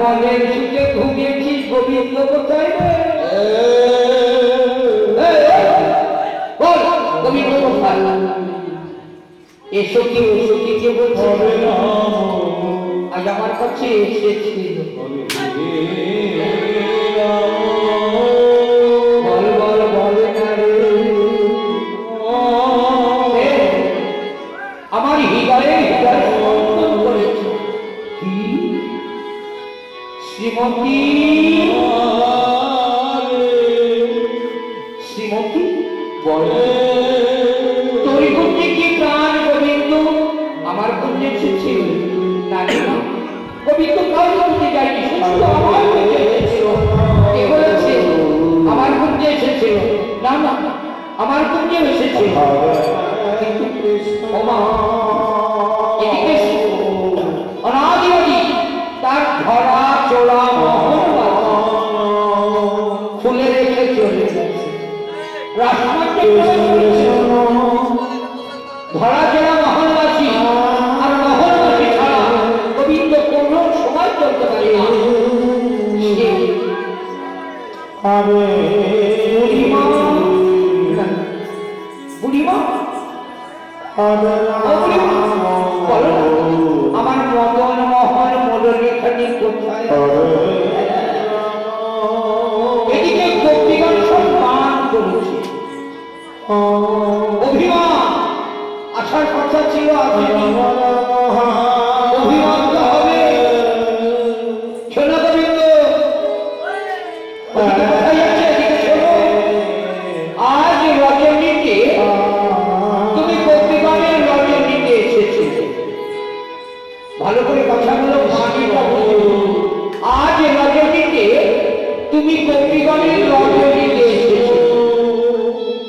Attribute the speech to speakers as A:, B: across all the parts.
A: মনের সুখে ঘুমিয়েছি গোবিন্দ কোথায় গোবিন্দ কোথায়? এসো কি এসো কি কে বলছে আজ আমার কাছে এসেছিল। শ্রীমতী শ্রীমতী বল তোর কুঞ্জে কি প্রাণ গোবিন্দ আমার কুঞ্জে এসেছিল। গোবিন্দ কাউকে কুঞ্জে যায়নি শুধু আমার কুঞ্জে এসেছিল কে বলেছে আমার কুঞ্জে এসেছিল না না আমার কুঞ্জে এসেছিল কিন্তু ওমা খুলে রেখে চলে ধরা চোরা মহলবাসী আর মহলবাসী ছাড়া গোবিন্দ কোন সময় চলতে পারে আমার মদন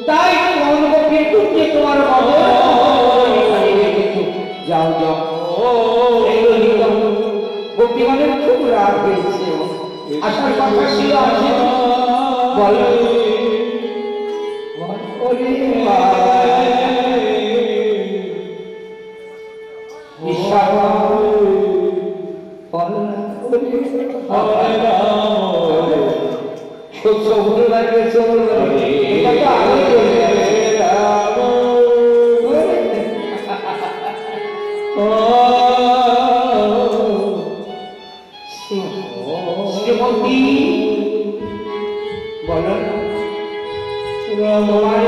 A: তাই তোমার মদন এখানে রেখেছো। যাও যাও। গোপীগণের খুব রাগ হয়েছে। আসার কথা ছিল আসেনি বল। সহ্য ভুল লাগে সবল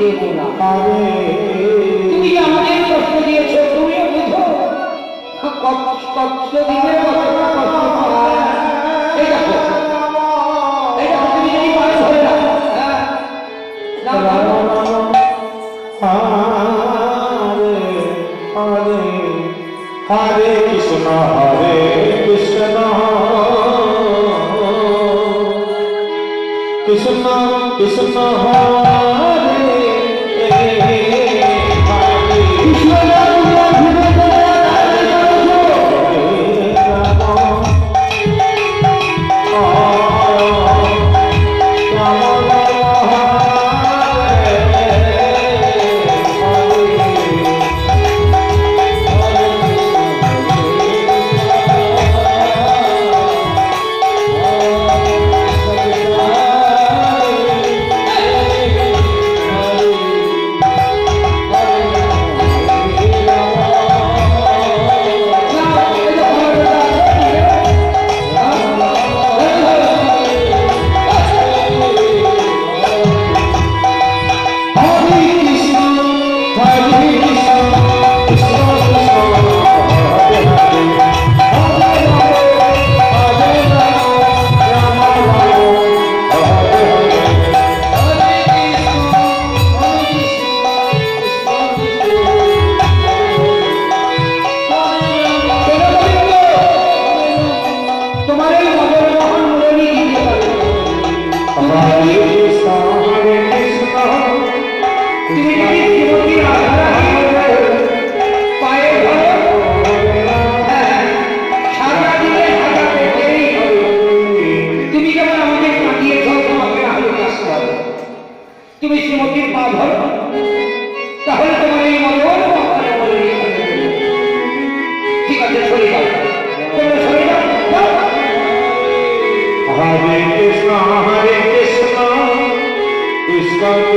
A: দেব না তুমি যে আমাদের কষ্ট দিয়েছ? তুমিও বুঝো। কষ্ট দিলে
B: হরে কৃষ্ণ হরে কৃষ্ণ। কৃষ্ণ কৃষ্ণ, হরে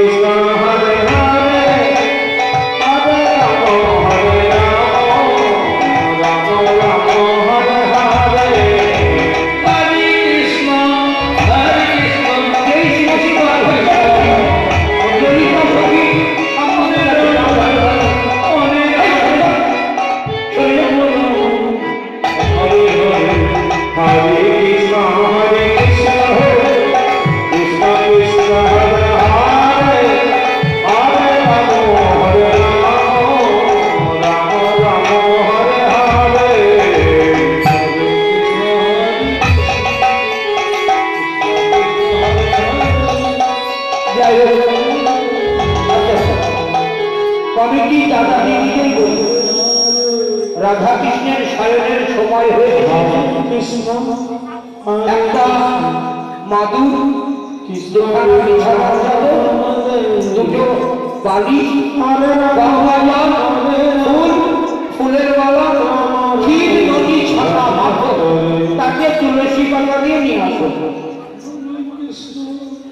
B: Krishna
A: কমিটি দাদা দিদিকেই বলি? রাধা কৃষ্ণের সায়নের সময় হয়ে
B: Hare
A: একটা মাদুর দোকানে বিছানার চাদর, দুটো বাংলা ফুল ফুলের মালা ক্ষীর নদী ছাতা মাথো তাকে তুলসী পাতা দিয়ে নিয়ে আসুন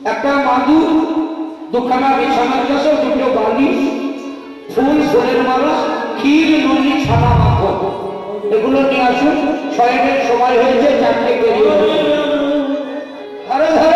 A: একটা মাদুর দুখানা বিছানার চাদর দুটো বালিশ ফুল শরীর মানুষ, ক্ষীর, নুনি ছাপা মাখন। এগুলো নিয়ে আসুন ছয়ের সময় হয়েছে, চারটে বেরিয়ে হরে।